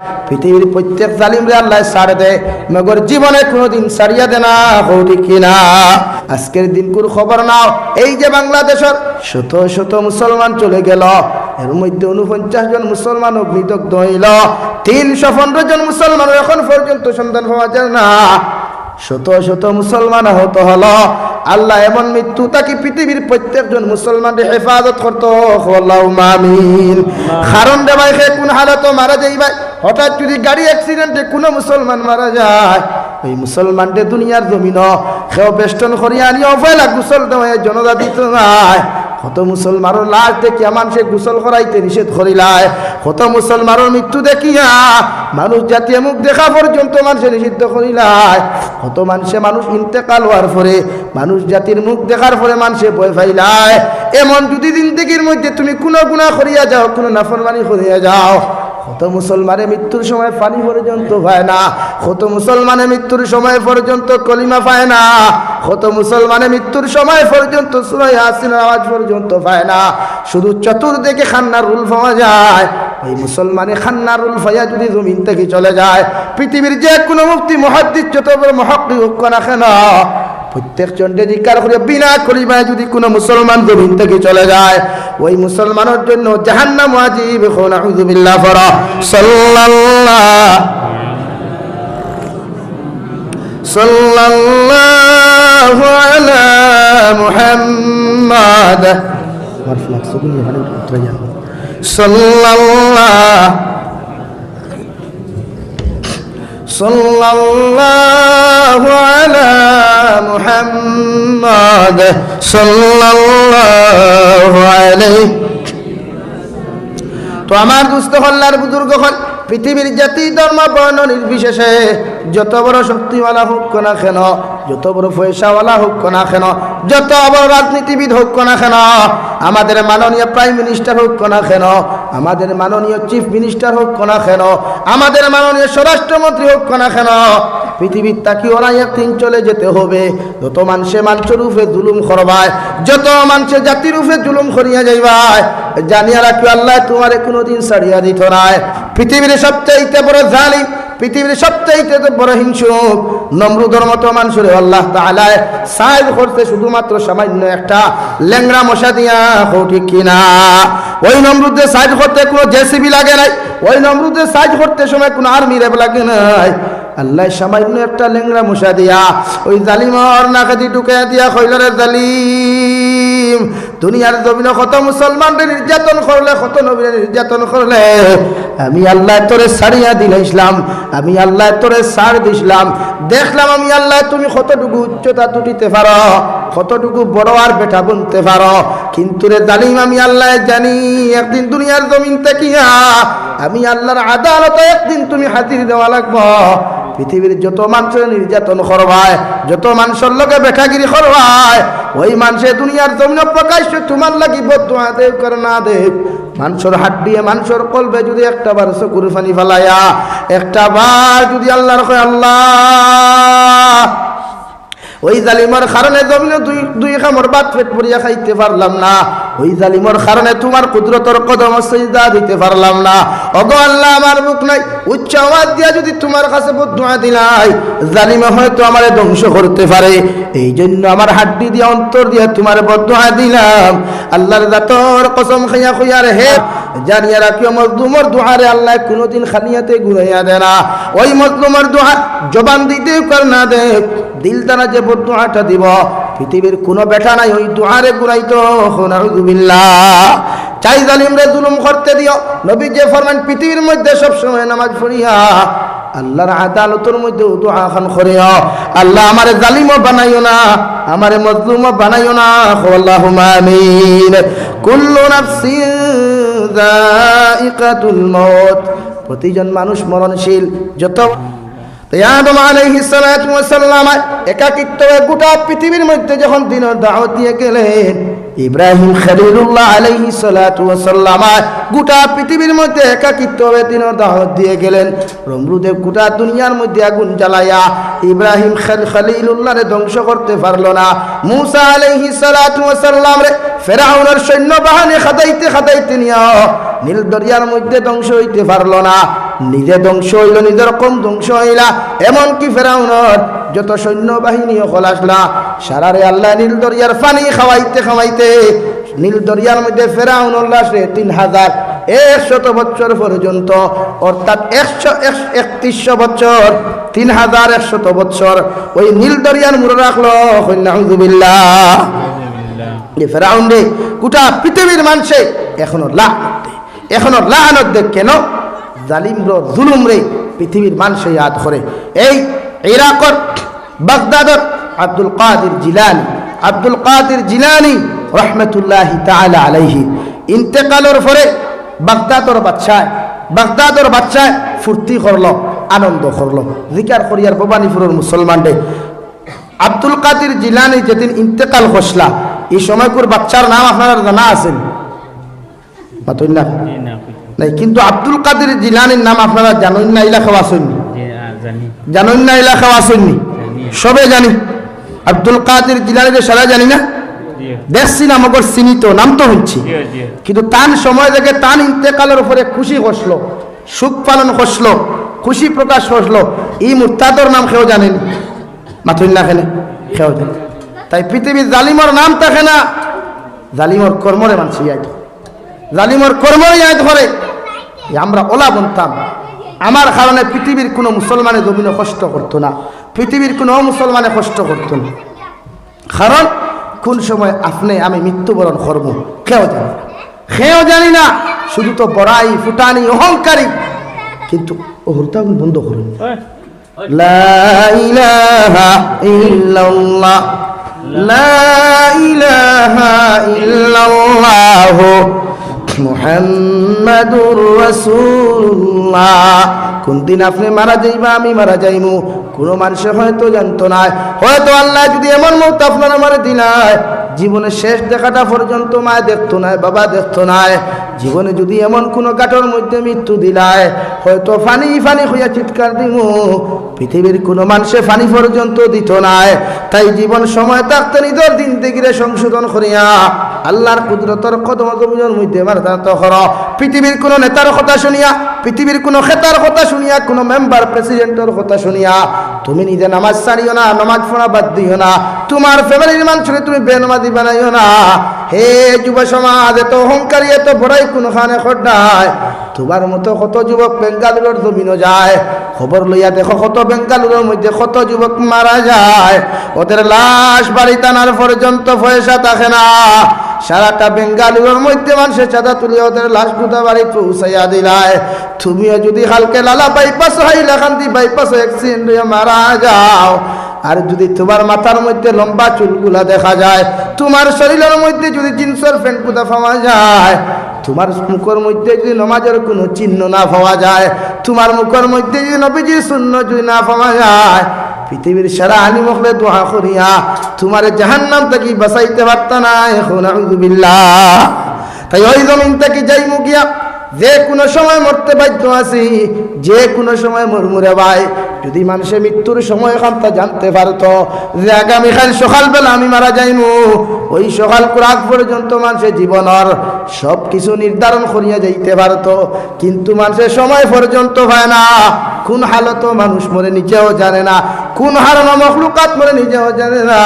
পৃথিবীর প্রত্যেক জালিমরে আল্লাহ ছাড় দে মগর জীবনে কোনোদিন ছাড়িয়া দে না হৌ ঠিক কিনা? আজকের দিন কোন খবর নাও এই যে বাংলাদেশের শত শত মুসলমান চলে গেল এর মধ্যে উনপঞ্চাশ জন মুসলমান অগ্নিদগ্ধ হইল তিনশো পনেরো জন মুসলমান এখন পর্যন্ত সন্ধান পাওয়া যায় না। শত শত মুসলমান আহত হলো আল্লাহ এমন মৃত্যু তাকে পৃথিবীর প্রত্যেকজন মুসলমানের হেফাজত করতো আমিন। কারণ রে ভাই কোন হালত মারা যাই ভাই হঠাৎ যদি গাড়ি অ্যাক্সিডেন্টে কোনো মুসলমান মারা যায়, ওই মুসলমানটে দুনিয়ার জমিন সেও বেষ্টন করিয়া আনিয়া ফেলা গুসল দেওয়া জনতা দিত নাই। কত মুসলমানের লাশ দেখিয়া মানুষে গোসল করাইতে নিষেধ করিলায়। কত মুসলমানের মৃত্যু দেখিয়া মানুষ জাতীয় মুখ দেখা পর্যন্ত মানুষে নিষিদ্ধ করিলায়। কত মানুষে মানুষ ইন্তেকাল হওয়ার পরে মানুষ জাতির মুখ দেখার পরে মানুষে ভয় পাইলায়। এমন যদি জিন্দগির মধ্যে তুমি কোনো গুণা করিয়া যাও, কোনো নাফরমানি করিয়া যাও কত মুসলমানের মৃত্যুর সময় পানি পর্যন্ত পায় না। কত মুসলমানের মৃত্যুর সময় পর্যন্ত কলিমা পায় না। কত মুসলমানের মৃত্যুর সময় পর্যন্ত সুরাই হাসিন আওয়াজ পর্যন্ত পায় না। শুধু চতুর্দিকে খান্নার রুল পাওয়া যায়। এই মুসলমানে খান্নার রুল ফাইয়া যদি জমিন থেকে চলে যায়, পৃথিবীর যে কোনো মুক্তি মহাদ্দির যত বড় মহাক্তি হোক না কেন প্রত্যেক চন্ডে জিজ্ঞার করে বিনা কলিমায় যদি কোনো মুসলমান জমিন থেকে চলে যায়, ওই মুসলমানের জন্য জাহান্নাম ওয়াজিব। এখন আউযুবিল্লাহ ফরা সাল্লাল্লাহ। সাল্লাল্লাহু আলা মুহাম্মাদ। সাল্লাল্লাহ সাল্লাল্লাহু محمد صلى الله عليه তো আমার দুস্থ হল্লার বুজুর্গ হল পৃথিবীর জাতি, ধর্ম, বর্ণ নির্বিশেষে যত বড় শক্তিওয়ালা হোক না কেন, যত বড় পয়সাওয়ালা হোক না কেন, যত বড় রাজনীতিবিদ হোক না কেন, আমাদের মাননীয় প্রাইম মিনিস্টার হোক না কেন, আমাদের মাননীয় চিফ মিনিস্টার হোক না কেন, আমাদের মাননীয় স্বরাষ্ট্রমন্ত্রী হোক না কেন, পৃথিবীর তাকি ওরা একদিন চলে যেতে হবে। যত মানুষে মানুষের রূপে জুলুম করবায়, যত মানুষের জাতির রূপে জুলুম করিয়া যাইবায়, জানিয়া রাখি আল্লাহ তোমারে কোনোদিন ছাড়িয়া দিত নাই। পৃথিবীর সবচাইতে বড় জালিম, পৃথিবীর সবচাইতে বড় হিংসুক নমরুদর মতো মানুষের আল্লাহ তালায় সাহেব করতে শুধুমাত্র সামান্য একটা ল্যাংরা মশা দিয়া, হো ঠিক কিনা? ওই নমরুদের সাইজ করতে কোনো জেসিবি লাগে নাই, ওই নমরুদের সাইজ করতে সময় কোনো আর্মি রেব লাগে নাই। আল্লাহ সামান্য একটা লেংরা মশা দিয়া, ওই জালিমর নাকাজি ঢুকে দিয়া কইলরে জালিম। দুনিয়ার জমিনে কত মুসলমানদের নির্যাতন করলে, কত নবীর নির্যাতন করলে, আমি আল্লাহ তোরে সারিয়া দিলে ইসলাম আমি আল্লাহ তোরে সার দিছিলাম। দেখলাম আমি আল্লাহ তুমি কতটুকু উচ্চতা তুটিতে পারো, কতটুকু বড় আর বেটা বনতে পারো। কিন্তু রে জালিম, আমি আল্লাহ জানি, একদিন দুনিয়ার জমিন তেকিয়া আমি আল্লাহর আদালতে একদিন তুমি হাজির দেওয়া লাগবো। পৃথিবীর যত মানুষের নির্যাতন করবায় যত মানুষের লোকে বেঠাগিরি করবায় ওই মানুষের দুনিয়ার জমিন প্রকাশ্য তোমার লাগি বদুয়া দেব করে না দেব মানুষের হাত দিয়ে মানুষের কলবে যদি একটা বার চকুর ফানি ফেলাইয়া একটা বার যদি আল্লাহর কয়, আল্লাহ! ওই জালিমর কারণে জমিনে দুই দুই খামর বাদ পেট পড়িয়া খাইতে পারলাম না। ওই জালিমর কারণে তোমার কুদরতর কদম সজদা দিতে পারলাম না। অগো আল্লাহ, আমার মুখ নাই। উচ্চ আওয়াজ দিয়া যদি তোমার কাছে বদুয়া দিলাই, জালিমে হয়তো আমারে ধ্বংস করতে পারে। এই জন্য আমার হাড্ডি দিয়ে, অন্তর দিয়ে তোমার বদুয়া দিলাম। আল্লাহর দাতর কসম খাইয়া খুইয়ার হে, জানিয়া রাখিও, মজলুমর দুহারে আল্লাহ কোনোদিন খালিয়াতে ঘুরাইয়া দে না। ওই মজলুমর দুহা জবান দিতেও কর না দেখ দিল দ্বারা যে বদুয়াটা দিব পৃথিবীর কোনো বেটা নাই, ওই দুয়ারে নাউযুবিল্লাহ চাই জালিমরে জুলুম করতে দিও। নবী যে ফরমান পৃথিবীর মধ্যে সব সময় নামাজ পড়িয়া আল্লাহর আদালতের মধ্যে দোয়া খান করিও। আল্লাহ আমারে জালিমও বানাইও না, আমারে মজলুমও বানাইও না। কুল্লু নাফসিন যায়িকাতুল প্রতিজন মানুষ মরণশীল, যত আদম ওয়াস সালাম একাকিত্ব গোটা পৃথিবীর মধ্যে যখন দিনের দাওয়াত দিয়ে গেলেন, ইব্রাহিম খলিলুল্লাহ আলাইহি সালাতু ওয়াস সালাম গোটা পৃথিবীর মধ্যে একাকিত্ব হয়ে দিনের দাওয়াত দিয়ে গেলেন। রমরুদে গোটা দুনিয়ার মধ্যে আগুন জ্বালায়া ইব্রাহিম খেল খলিলুল্লাহরে ধ্বংস করতে পারল না। মুসা ওয়াস সালাম রে, ফেরাউনের সৈন্য বাহিনী খাদাইতে খাদাইতে নিয়া নীল দরিয়ার মধ্যে ধ্বংস হইতে পারল না। নিজে ধ্বংস হইল, নিজের কম ধ্বংস হইলা। এমনকি ফেরাউনর যত সৈন্যবাহিনী হল আসলা সারারে আল্লাহ নীল দরিয়ার পানি খাওয়াইতে খাওয়াইতে নীল দরিয়ার মধ্যে ফেরাউন উল্লাসে তিন হাজার একশত বছর পর্যন্ত অর্থাৎ একশো একত্রিশশো বছর তিন হাজার একশত বছর। ওই নীল দরিয়ার মুড়ে রাখল নাহজুবিল্লাহ যে ফেরাউন রে গোটা পৃথিবীর মানুষে এখনও লাহ এখনও লাহানত দেখ কেন? জালিম র জুলুম রে পৃথিবীর মানুষে ইয়াদ করে। এই ইরাকর বাগদাদর আব্দুল কাদের জিলানি আব্দুল কাদের জিলানি রহমতুল্লাহ তাআলা আলাইহি। ইন্তেকালের পরে বাগদাদর বাচ্চায় বাগদাদর বাচ্চায় ফুর্তি করল আনন্দ করল। জিকার করিয়ার ভবানীপুরের মুসলমানদের আব্দুল কাদের জিলানি যেদিন ইন্তেকাল ঘোষলা এই সময়কুর বাচ্চার নাম আপনারা জানা আছেন? নাই কিন্তু আব্দুল কাদের জিলানির নাম আপনারা জানেন না এলাকা আসেননি জানেন না এলাকা আসেননি সবে জানি। আব্দুল কাদের জিলানির সারা জানি না? দেখছি না মগর চিনিত নাম তো হচ্ছি কিন্তু তান সময় থেকে তান ইন্তেকালের উপরে খুশি হসলো সুখ পালন হসলো খুশি প্রকাশ হসলো। এই মুরতাদর নাম কেউ জানেন মাথুন না খেলে কেউ জানে তাই পৃথিবীর জালিমর নাম থাকে না জালিমর কর্মরে মানছি ইয়াদ জালিমর কর্মরে ইয়াদ করে আমরা ওলা বনতাম। আমার কারণে পৃথিবীর কোনো মুসলমানে জমিনে কষ্ট করতো না। পৃথিবীর কোনো মুসলমানে কষ্ট করতো না। কারণ কোন সময় আপনি আমি মৃত্যুবরণ করব? কেউ জানি কেউ জানি না। শুধু তো বড়াই, ফুটানি, অহংকারী। কিন্তু ও আমি বন্ধ করুন। লা ইলাহা ইল্লাল্লাহ। মুহাম্মাদুর রাসূলুল্লাহ। কোন দিন আপনি মারা যাইবা, আমি মারা যাইমু। কোনো মানুষে হয়তো জানতো না। হয়তো আল্লাহ যদি এমন মত আপনার আমার দিলায় জীবনের শেষ দেখাটা পর্যন্ত মা দেখতো না, বাবা দেখতো না। জীবনে যদি এমন কোনো গাঠর মধ্যে মৃত্যু দিলায়, হয়তো ফানি ফানি হইয়া চিৎকার দিমু। পৃথিবীর কোনো মানুষে ফানি পর্যন্ত দিত নাই তাই জীবন সময় থাকতে নিজের দিন দেখিরে সংশোধন করিয়া আল্লাহর কুদরতর কদম কমিজন মধ্যে মারতান্ত হর। পৃথিবীর কোনো নেতার কথা শুনিয়া, পৃথিবীর কোনো খেতার কথা শুনিয়া, কোনো মেম্বার প্রেসিডেন্টের কথা শুনিয়া, তুমি নিজে নামাজ ছাড়িও না, নামাজ পড়া বাদ দিও না, তোমার ফ্যামিলির মানুষকে তুমি বেনমাদি বানাইও না। হে যুব সমাজ, এত অহংকারী, এত বড়াই কোনখানে খড্ডায় তোমার মতো কত যুবক বেঙ্গালুরুর জমিনও যায়। খবর লইয়া দেখো কত বেঙ্গালুরুর মধ্যে কত যুবক মারা যায়। ওদের লাশ বাড়ি টানার পর্যন্ত পয়সা থাকে না। সারাটা বেঙ্গালুরুর মধ্যে মানুষের চাঁদা তুলে ওদের লাশ গুদা বাড়ি পৌঁছাইয়া দিলায়। তুমিও যদি হালকে লালা বাইপাস হাইলাকান্দি বাইপাস অ্যাক্সিডেন্ট হয়ে মারা যাও আর যদি তোমার মাথার মধ্যে লম্বা চুলগুলা দেখা যায়, তোমার শরীরের মধ্যে যদি জিন্সের প্যান্ট কুদা পাওয়া যায়, তোমার মুখের মধ্যে যদি নমাজের কোনো চিহ্ন না পাওয়া যায়, তোমার মুখের মধ্যে যদি নবীজির শূন্য যদি না পাওয়া যায়, পৃথিবীর সারা আনি মখলে দোয়া করিয়া তোমার জাহান্নাম থেকে বাঁচাইতে পারত না, এখন তাই ওই জমিন থেকে যাই মুগিয়া যে কোনো সময় মরতে বাধ্য আছি, যে কোনো সময় মরমুরে ভাই। যদি মানুষের মৃত্যুর সময় খান্তা জানতে পারতো, যে আগামীকাল সকালবেলা আমি মারা যাইমু, ওই সকাল কুরাক পর্যন্ত মানুষের জীবনের সব কিছু নির্ধারণ করিয়া যাইতে পারতো। কিন্তু মানুষের সময় পর্যন্ত হয় না। কোন হালত মানুষ মরে নিজেও জানে না, কোন হারানো মখলুকাত মরে নিজেও জানে না।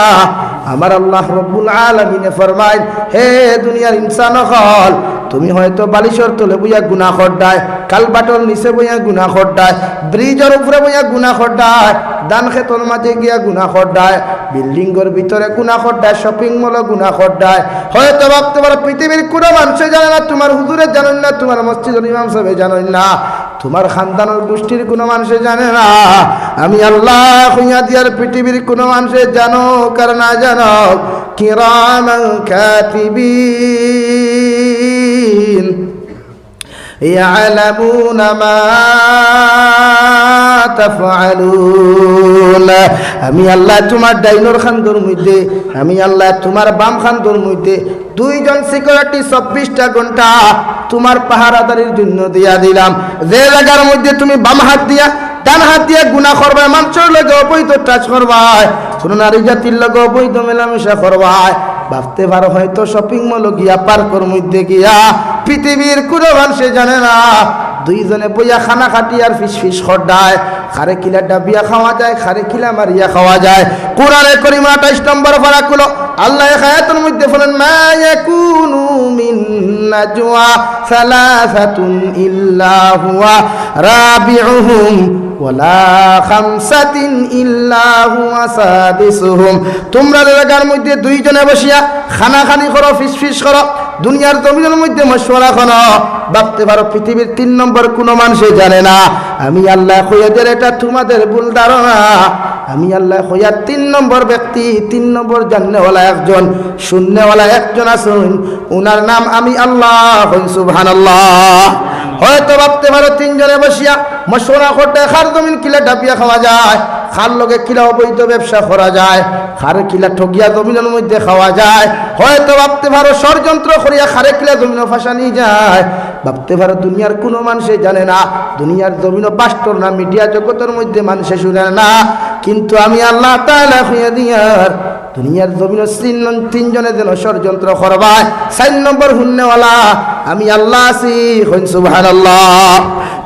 আমার আল্লাহ রব্বুল আলমিনে ফরমাইন হে দুনিয়ার ইনসান হল তুমি হয়তো বালিশর তলে বইয়া গুনা খড্ডায় কালবাটর নিচে বইয়া গুনা খড্ডায়, ব্রিজের উপরে বইয়া গুনা খড্ডায় দান খেতর মাঝে গিয়া গুনা খড্ডায়, বিল্ডিংয়ের ভিতরে গুনা খড্ডায় শপিং মলে গুনা খড্ডায়, হয়তো ভাবতে পারো পৃথিবীর কোনো মানুষে জানে না, তোমার হুজুরে জানেন না, তোমার মসজিদের ইমাম সাহেব জানেন না। তোমার খানদানের গোষ্ঠীর কোনো মানুষে জানে না আমি আল্লাহ হইয়া দিয়ার পৃথিবীর কোনো মানুষে জানো কার না জানো কিরাম কাতিবিন يعلمون ما تفعلون আমি আল্লাহ তোমার ডাইনোর খান্দর মধ্যে, আমি আল্লাহ তোমার বাম খান্দর মধ্যে দুইজন সিকিউরিটি চব্বিশটা ঘণ্টা তোমার পাহারাদারির জন্য দিয়া দিলাম। যে জায়গার মধ্যে তুমি বাম হাত দিয়া, ডান হাত দিয়ে গুণা করবাই মানুষের লগে অবৈধ টাচ করবাই, কোনো নারী জাতির লগে অবৈধ মেলামেশা করবাই। ভাবতে পারো হয়তো শপিং মল গিয়া পার্কর মধ্যে গিয়া পৃথিবীর কোনো মানুষে জানে না। দুইজনে বইয়া খানা খাটি আর ফিস ফিস খড্ডায়। খারে কিলা ডাবিয়া খাওয়া যায়, খারে কিলা মারিয়া খাওয়া যায়। কোরআনে করিম আঠাইশ নম্বর ফারা কুলো আল্লাহ খায়াতের মধ্যে বলেন, মা ইয়াকুনু মিন নাজওয়া সালাসাতুন ইল্লা হুয়া রাবিউহুম তোমরা জায়গার মধ্যে দুইজনে বসিয়া খানা খানি করো, ফিস ফিস করো। দুনিয়ার জমিনের মধ্যে মশওয়ারা করো ভাবতে পারো পৃথিবীর তিন নম্বর কোনো মানুষে জানে না। আমি আল্লাহ কইয়াদের এটা তোমাদের ভুল ধারণা। আমি আল্লাহ কইয়া তিন নম্বর ব্যক্তি, তিন নম্বর জাননেওয়ালা একজন, শূন্যওয়ালা একজন আছেন উনার নাম আমি আল্লাহ সুবহানাল্লাহ। হয়তো ভাবতে পারো তিনজনে বসিয়া মশওয়ারা করতে, খার জমিন কিলা ডাবিয়া খাওয়া যায়। খার লগে কিলা অবৈধ ব্যবসা করা যায়, খার কিলা ঠকিয়া জমিনের মধ্যে খাওয়া যায়, হয়তো ভাবতে পারো ষড়যন্ত্র করিয়া খারে কিলা জমিন ফাঁসানি যায়। ভাবতে পারো দুনিয়ার কোনো মানুষে জানে না, দুনিয়ার জমিন বাস্তর না, মিডিয়া জগতের মধ্যে মানুষে শুনে না। কিন্তু আমি আল্লাহ তাআলা হইয়া দিয়ার, দুনিয়ার জমিন তিন তিনজনে যেন ষড়যন্ত্র করবায়, চার নম্বর শূন্যওয়ালা আমি আল্লাহ আছি, হইন সুবহানাল্লাহ।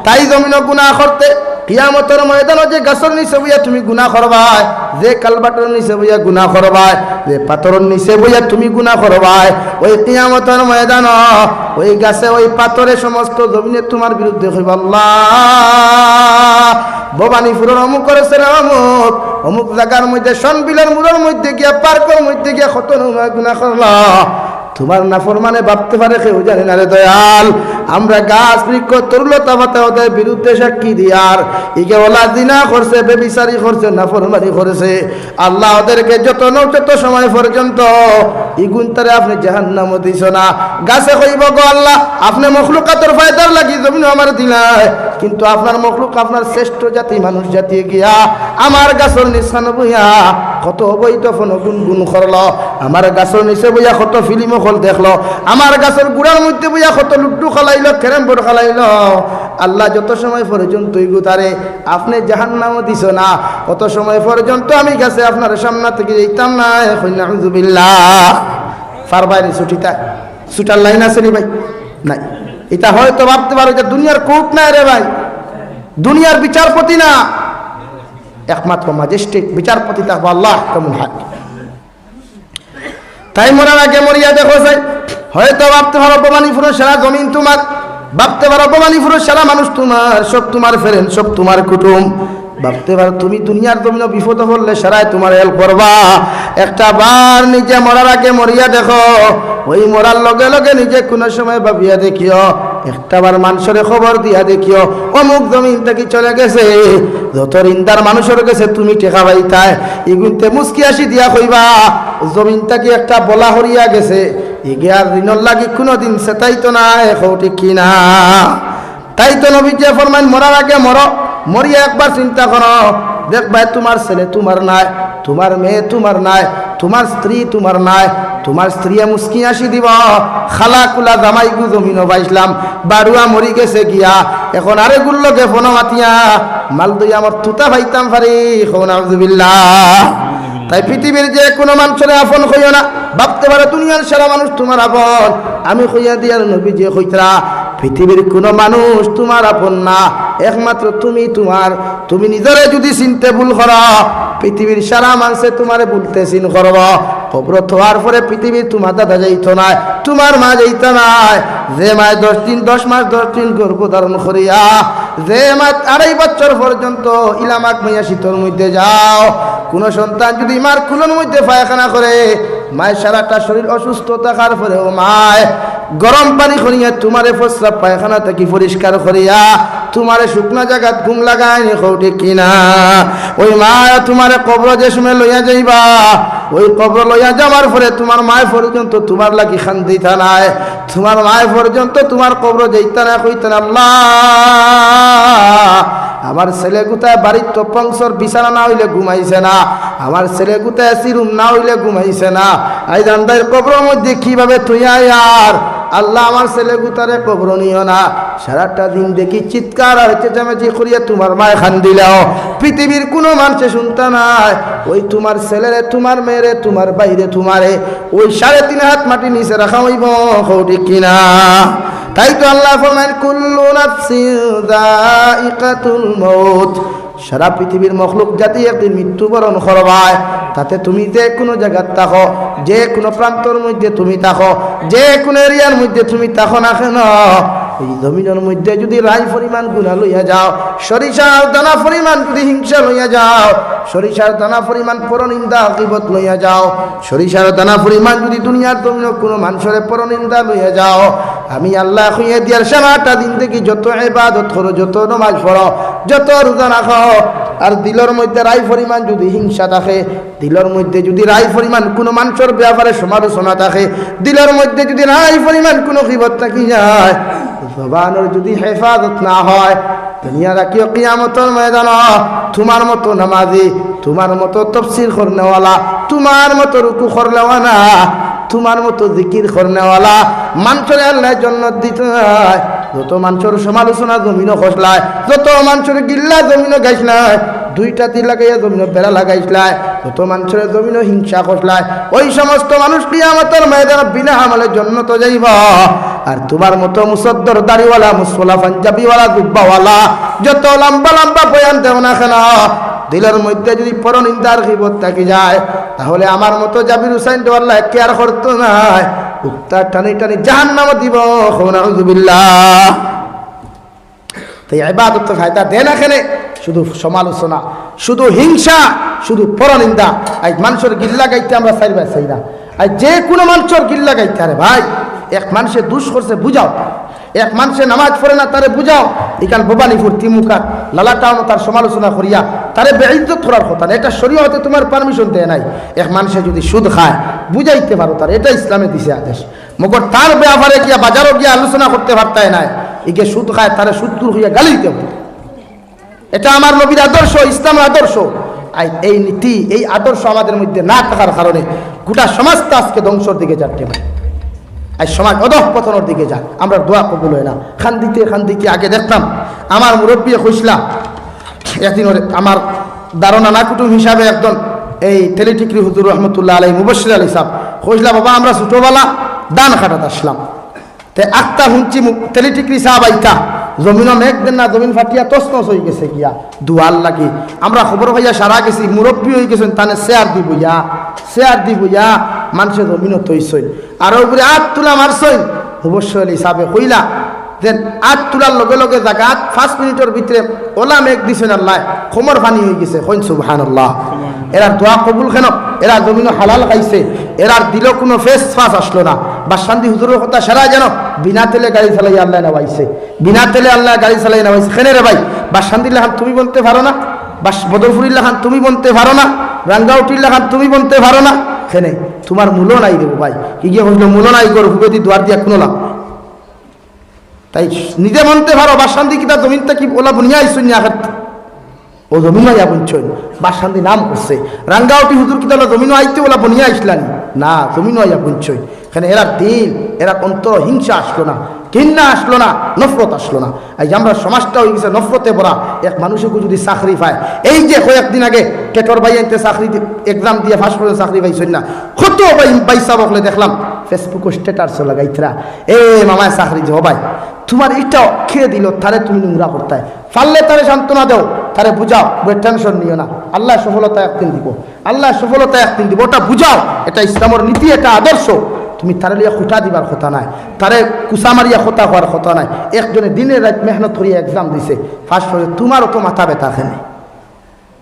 তাই জমিন গুনাহ করতে কিয়ামতের ময়দানে যে গাছের নিচে বইয়া তুমি গুণা করবাই যে কালবাটের নিচে বইয়া গুণা করবাই যে পাথরের নিচে বইয়া তুমি গুনাহ করবাই ওই কিয়ামতের ময়দান ওই গাছে, ওই পাথরে সমস্ত জমিনে তোমার বিরুদ্ধে হইব আল্লাহ। ভবানীপুরের অমুক করেছে অমুক? অমুক জায়গার মধ্যে সনবিলের মুরের মধ্যে গিয়া পার্কের মধ্যে গিয়া কত গুণা করলা তোমার নাফর মানে ভাবতে পারে কেউ জানে না রে দয়াল। আমরা গাছ বৃক্ষ তরুলতা পাতা ওদের বিরুদ্ধে সাক্ষী দিয়ার। ইকে ওলা দিনা করছে, বেবিচারি করছে নাফরমারি করেছে। আল্লাহ ওদেরকে যত নৌ যত সময় পর্যন্ত ইগুন তারে আপনি জাহান্নাম দিছ না। গাছে কইব গো আল্লাহ, আপনি মখলুকাতর ফায়দার লাগি জমিন আমার দিলায়। কিন্তু আপনার মখলুক, আপনার শ্রেষ্ঠ জাতি, মানুষ জাতি গিয়া আমার গাছর নিশান বইয়া কত অবৈধ ফোন গুন গুন করল। আমার গাছর নিচে বইয়া কত ফিল্ম হল দেখল। আমার গাছের গুড়ার মধ্যে বইয়া কত লুড্ডু খালাইলো, ক্যারেম বোর্ড খালাইলো। আল্লাহ যত সময় পর্যন্ত ইগু তারে, আপনি জাহান নামও দিছ না। কত সময় পর্যন্ত আমি গেছে আপনার সামনে থেকে যেতাম না। এখন ফার বাইরে ছুটিটা ছুটার লাইন আছে রে ভাই? নাই। এটা হয়তো ভাবতে পারো যে দুনিয়ার কোর্ট নাই রে ভাই। দুনিয়ার বিচারপতি না। একমাত্র ম্যাজিস্ট্রেট বিচারপতি তাহবো আল্লাহ, কেমন হাক তাই মরার আগে মরিয়া দেখো যাই হয়তো ভাবতে পারো অপমানিপুর সেরা জমিন তোমার। ভাবতে পারো অপমানিপুর সেরা মানুষ তোমার, সব তোমার ফেরেন সব তোমার কুটুম। ভাবতে পারো, তুমি দুনিয়ার জমিন বিপদ পড়লে সারাই তোমার হেল্প করবা। একটা বার নিজে মরার আগে মরিয়া দেখো, ওই মরার লগে লগে নিজে কোনো সময় ভাবিয়া দেখিও। একটা বার মানুষের খবর দিয়া দেখিও, অমুক জমিন থেকে চলে গেছে, যত রিন্দার মানুষের গেছে, তুমি টেকা পাইতাই। ইগুনতে মুসকি আসি দিয়া কইবা জমিন কি একটা বলা হরিয়া গেছে? ইগে আর ঋণর লাগি কোনোদিন সেটাই তো না এখন ঠিক কি না তাই তো নবী যে ফরমান মরার আগে মর। মরিয়া একবার চিন্তা করো। দেখবা তোমার ছেলে তোমার নাই তোমার মেয়ে তোমার নাই। তোমার স্ত্রী তোমার নাই, তোমার স্ত্রী মুস্কি আসি দিব। খালা কুলা জামাই গু জমিন পাইছিলাম বাড়ুয়া মরি গেছে গিয়া। এখন আরে গুল্লো গে ফোন মাতিয়া, মাল দই আমার তুতা ভাইতাম পারি এখন আবজুবিল্লাহ তাই পৃথিবীর যে কোনো মানুষের আপন হইও না, ভাবতে পারে দুনিয়ার সারা মানুষ তোমার আপন। আমি হইয়া দিয়ার নবী যে হইতরা পৃথিবীর কোনো মানুষ তোমার আপন না, একমাত্র তুমি তোমার। তুমি নিজরে যদি চিনতে ভুল করো পৃথিবীর সারা মানুষে তোমারে বলতে চিন করব খবর থোয়ার পরে পৃথিবীর তোমার দাদা যাইতো নাই তোমার মা যাইতো নাই যে মায় দশ দিন, দশ মাস, দশ দিন গর্ভ ধারণ করিয়া, যে মা আড়াই বছর পর্যন্ত ইলামাক মাইয়া শীতর মধ্যে যাও। কোনো সন্তান যদি মার কুলোর মধ্যে পায়খানা করে, মায়ের সারাটা শরীর অসুস্থ থাকার পরেও মায় গরম পানি করিয়া তোমারে প্রস্রাব পায়খানা থেকে পরিষ্কার করিয়া তোমারে শুকনো জায়গাত ঘুম লাগায় ঠিক কিনা? ওই মা তোমারে কবর যে সময় লইয়া যাইবা, ওই কবর লইয়া যাওয়ার পরে তোমার মায় পর্যন্ত তোমার লাগি খান দিতা নাই তোমার মায় পর্যন্ত তোমার কবর যাইতা না কইতা না। আল্লাহ! আমার ছেলে গুতায় বাড়ির তো পংসর বিছানা না হইলে ঘুমাইছে না, আমার ছেলে গুতায় সিরুম না হইলে ঘুমাইছে না। আই দান্দার কবরের মধ্যে কীভাবে তুই আর আল্লাহ আমার ছেলে গুতারে কবর নিও না। সারাটা দিন দেখি চিৎকার আর চেঁচামেচি করিয়া তোমার মায় খান দিলেও। পৃথিবীর কোনো মানুষে শুনতে নাই। ওই তোমার ছেলেরে, তোমার মেয়েরে, তোমার বাইরে তোমারে। ওই সাড়ে তিন হাত মাটি নিচে রাখা হইব ঠিক কিনা? তাই তো আল্লাহ ফরমান কুল্লু নাফসিন দাইকাতুল মউত। সারা পৃথিবীর মখলুক জাতি একদিন মৃত্যুবরণ করবায়। তাতে তুমি যে কোনো জায়গার থাকো, যে কোনো প্রান্তর মধ্যে তুমি থাকো, যে কোনো এরিয়ার মধ্যে তুমি থাকো না কেন? এই জমিনের মধ্যে যদি রায় পরিমাণ গুণা লইয়া যাও, সরিষার দানা পরিমাণ যদি হিংসা লইয়া যাও, সরিষার দানা পরিমাণ পরনিন্দা আকিবত লইয়া যাও, সরিষার দানা পরিমাণ যদি দুনিয়ার জমিন কোনো মানুষের পরনিন্দা লইয়া যাও আমি আল্লাহ খুঁয়ে দিয়ার সারাটা দিন থেকে যত এবাদত করো, যত নমাজ পড়ো, যত রোজা রাখো। আর দিলর মধ্যে রায় পরিমাণ যদি হিংসা থাকে, দিলর মধ্যে যদি রায় পরিমাণ কোনো মানুষের ব্যাপারে সমালোচনা থাকে, দিলর মধ্যে যদি রায় পরিমাণ কোনো কিবত থাকি যায়, জবানের যদি হেফাজত না হয়, দুনিয়া রাখিও কিয়ামতর ময়দান। তোমার মতো নামাজি, তোমার মতো তফসির করনেওয়ালা, তোমার মতো রুকু করলেওয়ানা তোমার মতো জিকির করনেওয়ালা মানুষের আল্লাহ জন্য দিতে যত মানুষের সমালোচনা জমিনও খসলায়, যত মানুষের গিল্লা জমিনও গাইছলায় দুইটা তীর লাগাইয়া জমিনও বেড়া লাগাইছলায় যত মানুষের জমিনও হিংসা খসলায়, ওই সমস্ত মানুষ কিয়ামতের ময়দান বিনা আমলের জন্য তো যাইব। আর তোমার মতো মুসদ্দর দাড়িওয়ালা মুসলা পাঞ্জাবিওয়ালা দুব্বাওয়ালা যত লম্বা লম্বা বয়ান দেও না কেন, দিলের মধ্যে যদি পরনিন্দার গিবত থাকি যায় তাহলে আমার মতো জাবির হুসাইন দেওয়াল্লাহ কেয়ার করতো নাই। উক্তা টানি টানি জাহান নাম দিব নাউজুবিল্লাহ তাই ইবাদত ফায়দা দেয় না এখানে। শুধু সমালোচনা, শুধু হিংসা, শুধু পরনিন্দা। আজ মানুষের গিল্লা গাইতে আমরা চাইবা চাই না। আর যে কোনো মানুষের গিল্লা গাইতে, আরে ভাই, এক মানুষে দুষ করছে, বুঝাও। এক মানুষে নামাজ পড়ে না, তারে বুঝাও। এখান ভবানীপুর, তিমুকার লালা টাউন তার সমালোচনা করিয়া তারে বেইজ্জত করার কথা না, এটা শরীয়তে তোমার পারমিশন দেয় নাই। এক মানুষে যদি সুদ খায়, বুঝাইতে পারো তার, এটা ইসলামে দিছে আদেশ। মগর তার ব্যাপারে গিয়া, বাজারও গিয়া আলোচনা করতে পারতায় নাই। একে সুদ খায়, তারে সুদ দূর হইয়া গালি দিতে এটা আমার নবীর আদর্শ, ইসলামের আদর্শ। আর এই নীতি, এই আদর্শ আমাদের মধ্যে না থাকার কারণে গোটা সমাজটা আজকে ধ্বংসর দিকে যাচ্ছে ভাই। আর সমাজ অদহ পতনের দিকে যাক, আমরা দোয়া কবুল হয় না। খান দিতে খান দিতে আগে দেখতাম, আমার মুরব্বী একদিন ওরে আমার না কুটুম হিসাবে একজন এই টেলিটিকরি হুজুর রহমতুল্লাহ আলাই মুবশির আলী সাহ কইসলা বাবা, আমরা ছোটোবেলা দান খাটাত আসলাম। তে আক্তা হুঁচি তেলিটিকরি সাহ আইতা, জমিন মেঘ দেন না, জমিন ফাটিয়া তসনস হয়ে গেছে গিয়া। দুয়াল লাগি, আমরা খবর ভাইয়া সারা গেছি, মুরব্বী হয়ে গেছেন, তানে শেয়ার দিব ইয়া শেয়ার দিব ইয়া। মানুষের জমিনও তৈছই আর উপরে আট তুলা মারছই অবশ্যই হিসাবে কইলা। দেন আট তুলার লগে লগে জাগাত পাঁচ মিনিটের ভিতরে ওলা মেঘ দিছেন আল্লাহ খমর পানি হয়ে গেছে। কইন সুবহান এরা দোয়া কবুল কেন? এরা জমিন হালাল খাইছে। এরার দিল কোনো ফেস ফাস আসলো না। বা শান্তি হুজুরের কথা সারা যেন। বিনা তেলে গাড়ি চালাই আল্লাহ নেওয়াইছে বিনা তেলে আল্লাহ গাড়ি চালাই নেওয়াইছে খেনে রে ভাই? বা শান্তিল্লাহ খান তুমি বলতে পারো না। বা বদরফুরিল্লাহ খান তুমি বলতে পারো না। রাঙ্গাউটিল্লাহ খান তুমি বলতে পারো না। খেনে তোমার মূল্য নাই দেবো ভাই। কি গিয়ে হইল মূল্য নাই করো হুবেদি দুয়ার দিয়া কোনো তাই নিজে মনতে পারো বা শান্তি কিতা জমিনটা কি ওলা বুনিয়া আইসুন আঘাত ও জমিন আইয়া বুনছইন বা শান্তি নাম করছে রাঙ্গাউটি হুজুর কিতা ওলা জমিন আইতে ওলা বুনিয়া আইসলানি না? জমিন আইয়া বুনছইন এখানে এরা দিন এরা অন্তর হিংসা আসলো না। ঘৃণা আসলো না, নফরত আসলো না। এই যে আমরা সমাজটা হয়ে গেছে নফরতে ভরা, এক মানুষকে যদি চাকরি পায়, এই যে কয়েকদিন আগে টেটর ভাই আনতে চাকরি এক্সাম দিয়ে ফার্স্ট করে চাকরি পাইছেন না, কত ভাই বাইসা বকলে দেখলাম ফেসবুকে স্ট্যাটাস লাগাইতরা এ মামায় চাকরি যে ভাই, তোমার এটা খেয়ে দিল, তারে তুমি নোংরা করতে পারলে তারে সান্ত্বনা দাও, তারে বুঝাও বই টেনশন নিও না। আল্লাহ সফলতা একদিন দিব, আল্লাহ সফলতা একদিন দিব, ওটা বুঝাও, এটা ইসলামের নীতি, এটা আদর্শ। তুমি তারে লিয়া খুঁটা দিবার কথা নাই। তারে কুসা মারিয়া খোতা হওয়ার কথা নাই। একজনে দিনের রাত মেহনত করিয়া এক্সাম দিছে। ফার্স্ট হয়ে তোমারও তো মাথা ব্যথা খেনে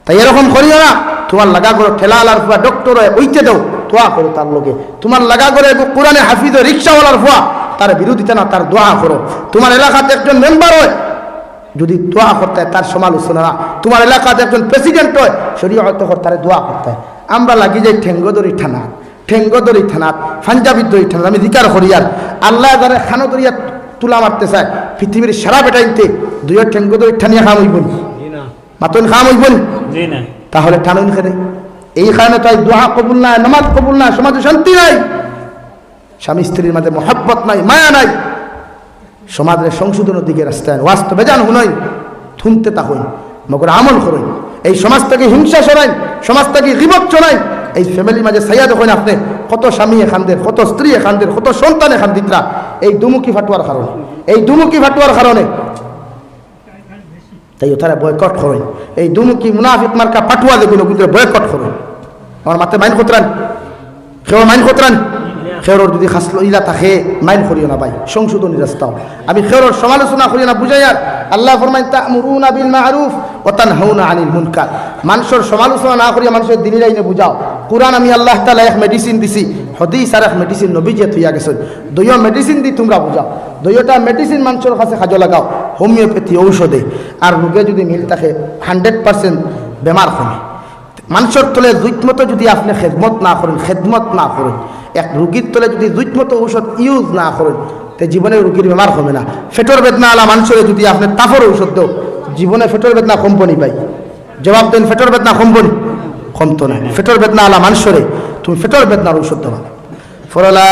তাই এরকম করিও না। তোমার লাগা করো ঠেলা আলার ফুয়া ডক্টর হয়ে ওইতে দাও। দোয়া করো তার লোকে তোমার লাগা করে কোরআনে হাফিজ রিক্সাওয়ালার ফুয়া তার বিরোধিতা না তার দোয়া করো তোমার এলাকাতে একজন মেম্বার হয়, যদি দোয়া করতে হয় তার সমালোচনা না। তোমার এলাকাতে একজন প্রেসিডেন্ট হয় শরীয় হয়তো তার দোয়া করতে হয় আমরা লাগি যাই ঠেঙ্গদরি থানা ঠেঙ্গদরি থানাত পাঞ্জাবির দরি থানাত আমি দিকার করিয়ার আল্লাহ যারা খানো দরিয়া তুলা মারতে চায় পৃথিবীর সারা বেটাইতে দুইয়ের ঠেঙ্গদরি ঠানিয়া খাম হইব মাতন খাম হইব তাহলে টানুন খেলে এইখানে তাই দোয়া কবুল না নামাজ কবুল না সমাজে শান্তি নাই। স্বামী স্ত্রীর মাঝে মহাব্বত নাই মায়া নাই। সমাজের সংশোধনের দিকে রাস্তায় বাস্তবে জান হুনই থুনতে তা হইন মগর আমল করইন এই সমাজ থেকে হিংসা সরাইন সমাজ থেকে গিবত চড়াইন এই ফ্যামিলির মাঝে সাইয়া দেখুন আপনি, কত স্বামী এখানদের, কত স্ত্রী এখানদের, কত সন্তান এখান দিতরা এই দুমুখী ফাটুয়ার কারণে, এই দুমুখী ফাটুয়ার কারণে। তাই তারা বয়কট করেন। এই দুমুখী মুনাফিক মার্কা ফাটুয়া যেগুলো কিন্তু বয়কট করেন। আমার মাথায় মাইন খতরান। সেও মাইন খতরান। খেরোর যদি খাসলো ইলা থাকে, মাইন করিও না ভাই, সংশোধনী রাস্তাও আমি খেরোর সমালোচনা করি না বুঝাই আর আল্লাহ ফরমাই তা'মুরুনা বিল মা'রুফ ওয়া তানহাউনা আনিল মুনকার। মানুষের সমালোচনা না করিয়া মানুষের দিনের লাইনে বুঝাও। কোরআন আমি আল্লাহ তাআলা এক মেডিসিন দিছি, হদিস আর এক মেডিসিন নবী যে থইয়া গেছেন। দুইও মেডিসিন দি তোমরা বুঝাও। দুইটা মেডিসিন মানুষের কাছে কাজে লাগাও হোমিওপ্যাথি ঔষধে। আর রোগে যদি মিল থাকে হান্ড্রেড পার্সেন্ট বেমার কমে। মানুষের তলে মতো যদি আপনি খেদমত না করেন, খেদমত না করেন, এক রুগীর তলে যদি মতো ঔষধ ইউজ না করেন, তে জীবনে রুগীর বেমার কমে না। ফেটর বেদনা আলা মানুষের যদি আপনি তাফর ঔষধ দেও, জীবনে ফেটর বেদনা কম্পনি পাই জবাব দেন, ফেটর বেদনা কম্পনি কমতো না ফেটর বেদনা আলা মানুষরে তুমি ফেটর বেদনার ঔষধ দেওয়া ফরলা